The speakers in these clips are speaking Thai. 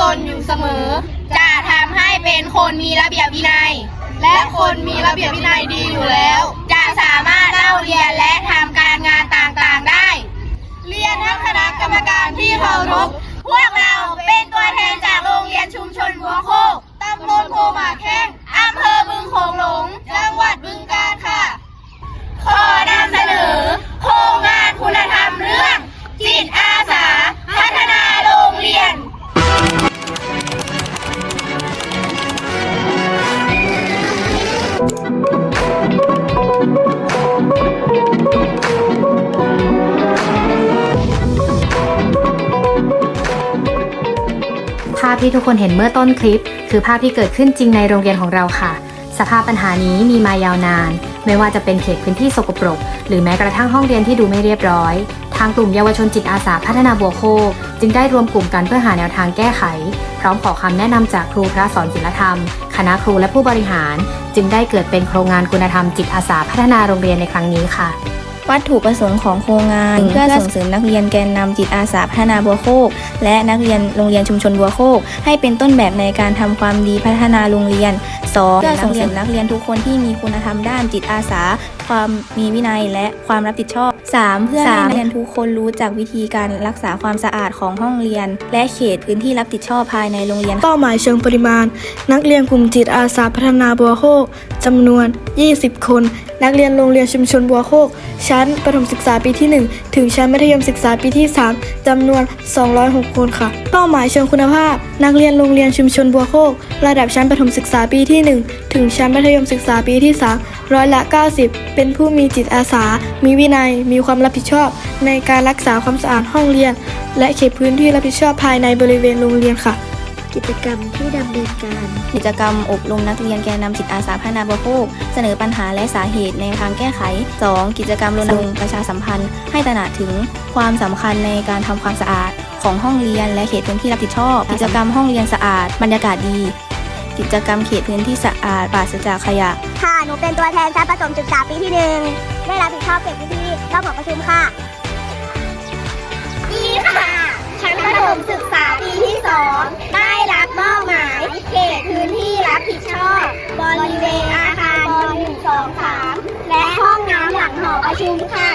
ตนอยู่เสมอ จะทำให้เป็นคนมีระเบียบวินัย และคนมีระเบียบวินัยดีอยู่แล้ว จะสามารถเล่าเรียนและทำการงานต่างๆได้ เรียนทั้งคณะกรรมการที่เคารพพวกเราเป็นตัวแทนจากโรงเรียนชุมชนบัวโคกตำบลโพหมาแข้งอำเภอบึงโขงหลง จังหวัดบึงกาฬ พที่ทุกคนเห็นเมื่อต้นคลิป คือภาพที่เกิดขึ้นจริงในโรงเรียนของเราค่ะ สภาพปัญหานี้มีมายาวนาน ไม่ว่าจะเป็นเขตพื้นที่สกปรก หรือแม้กระทั่งห้องเรียนที่ดูไม่เรียบร้อย ทางกลุ่มเยาวชนจิตอาสาพัฒนาบัวโคกจึงได้รวมกลุ่มกันเพื่อหาแนวทางแก้ไข พร้อมขอคำแนะนำจากครูพระสอนศิลธรรม คณะครูและผู้บริหาร จึงได้เกิดเป็นโครงงานคุณธรรมจิตอาสาพัฒนาโรงเรียนในครั้งนี้ค่ะ วัตถุประสงค์ของโครงงาน เพื่อส่งเสริมนักเรียนแกนนำจิตอาสาพัฒนาบัวโคก และนักเรียนโรงเรียนชุมชนบัวโคก ให้เป็นต้นแบบในการทำความดีพัฒนาโรงเรียน 2. เพื่อส่งเสริมนักเรียนทุกคนที่มีคุณธรรมด้านจิตอาสา ความมีวินัยและความรับผิดชอบ 3. เพื่อให้นักเรียนทุกคนรู้จักวิธีการรักษาความสะอาดของห้องเรียน และเขตพื้นที่รับผิดชอบภายในโรงเรียน เป้าหมายเชิงปริมาณ นักเรียนกลุ่มจิตอาสาพัฒนาบัวโคกจำนวน 20 คนนักเรียนโรงเรียนชุมชนบัวโคก ชั้นประถมศึกษาปีที่ 1 ถึงชั้นมัธยมศึกษาปีที่ 3จำนวน 206 คนค่ะ เป้าหมายเชิงคุณภาพ นักเรียนโรงเรียนชุมชนบัวโคก ระดับชั้นประถมศึกษาปีที่ 1 ถึงชั้นมัธยมศึกษาปีที่ 3 ร้อยละ 90 เป็นผู้มีจิตอาสา มีวินัย มีความรับผิดชอบ ในการรักษาความสะอาดห้องเรียน และเขตพื้นที่รับผิดชอบภายในบริเวณโรงเรียนค่ะ กิจกรรมที่ดำเนินการ กิจกรรมอบรมนักเรียนแกนนำจิตอาสาพัฒนาบัวโคกเสนอปัญหาและสาเหตุในทางแก้ไข 2. กิจกรรมรณรงค์ประชาสัมพันธ์ ให้ตระหนักถึงความสำคัญในการทำความสะอาดของห้องเรียนและเขตพื้นที่รับผิดชอบ กิจกรรมห้องเรียนสะอาด บรรยากาศดี กิจกรรมเขตพื้นที่สะอาดปราศจากขยะ ค่ะ หนูเป็นตัวแทนชั้นประถมศึกษาปีที่หนึ่งได้รับผิดชอบเก็บพื้นที่รอบหอประชุมค่ะดีค่ะ ชั้นประถมศึกษา ประชุมค่ะ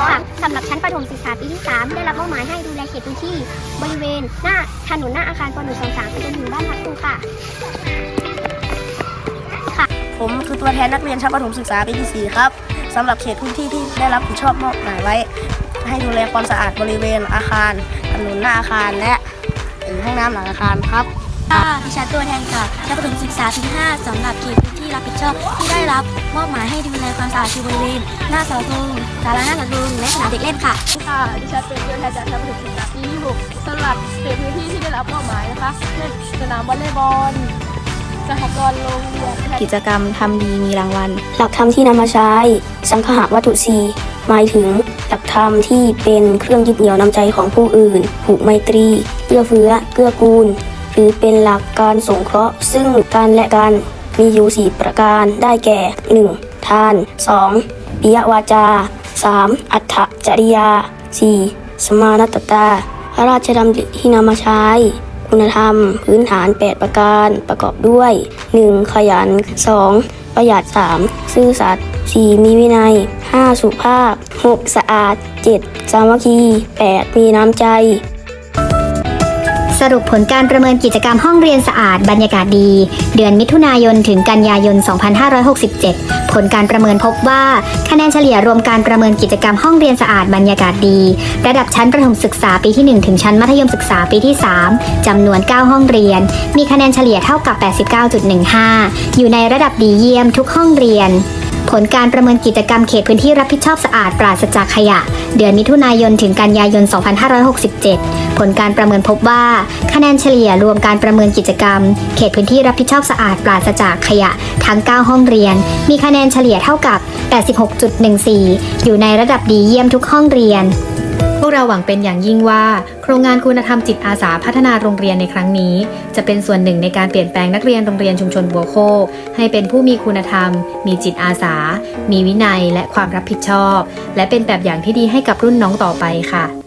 ค่ะสำหรับชั้นประถมศึกษาปีที่ 3 ได้รับมอบหมายให้ดูแลเขตพื้นที่ บริเวณ หน้าถนนหน้าอาคารป .123 ไปจนถึงบ้านพักครูค่ะ ผมคือตัวแทนนักเรียนชั้นประถมศึกษาปีที่ 4 ครับสำหรับเขตพื้นที่ที่ได้รับผิดชอบมอบหมายไว้ ให้ดูแลความสะอาดบริเวณอาคารถนนหน้าอาคารและเอ่อห้องน้ำหลังอาคารครับค่ะดิฉันตัวแทนจากชั้นประถมศึกษาปีที่5สำหรับเขตพื้นที่รับผิดชอบที่ได้รับ มอบหมายให้ดูแลความสะอาดคือบริเวณหน้าเสาธงศาลาหน้าเสาธงและสนามเด็กเล่นค่ะค่ะดิฉันเป็นตัวแทนจากชั้นประถมศึกษาปีที่6สำหรับเขตพื้นที่ที่ได้รับมอบหมายนะคะเช่นสนามวอลเลย์บอลสหกรณ์โรงเรียนกิจกรรมทำดีมีรางวัล หลักธรรมที่นำมาใช้ สังคหวัตถุสีหมายถึงหลักธรรมที่เป็นเครื่องยึดเหนี่ยวน้ำใจของผู้อื่น ผูกไมตรีเอื้อเฟื้อเกื้อกูล หรือเป็นหลักการสงเคราะห์ซึ่งกันและกัน มีอยู่สี่ประการได้แก่ 1. ทาน 2. ปิยวาจา 3. อัตถจริยา 4. สมานตตา พระราชดำริที่นำมาใช้ คุณธรรม พื้นฐาน 8 ประการประกอบด้วย 1. ขยัน 2. ประหยัด 3. ซื่อสัตย์ 4. มีวินัย 5. สุภาพ 6. สะอาด 7. สามัคคี 8. มีน้ำใจ สรุปผลการประเมินกิจกรรมห้องเรียนสะอาดบรรยากาศดี เดือนมิถุนายนถึงกันยายน 2567 ผลการประเมินพบว่า คะแนนเฉลี่ยรวมการประเมินกิจกรรมห้องเรียนสะอาดบรรยากาศดี ระดับชั้นประถมศึกษาปีที่ 1 ถึงชั้นมัธยมศึกษาปีที่ 3จำนวน 9 ห้องเรียน มีคะแนนเฉลี่ยเท่ากับ 89.15 อยู่ในระดับดีเยี่ยมทุกห้องเรียนผลการประเมินกิจกรรมเขตพื้นที่รับผิดชอบสะอาดปราศจากขยะ เดือนมิถุนายนถึงกันยายน 2567 ผลการประเมินพบว่า คะแนนเฉลี่ยรวมการประเมินกิจกรรม เขตพื้นที่รับผิดชอบสะอาดปราศจากขยะทั้ง 9 ห้องเรียน มีคะแนนเฉลี่ยเท่ากับ 86.14 อยู่ในระดับดีเยี่ยมทุกห้องเรียน เราหวังเป็นอย่างยิ่งว่า โครงงานคุณธรรมจิตอาสาพัฒนาโรงเรียนในครั้งนี้ จะเป็นส่วนหนึ่งในการเปลี่ยนแปลงนักเรียนโรงเรียนชุมชนบัวโคกให้เป็นผู้มีคุณธรรม มีจิตอาสา มีวินัยและความรับผิดชอบ และเป็นแบบอย่างที่ดีให้กับรุ่นน้องต่อไปค่ะ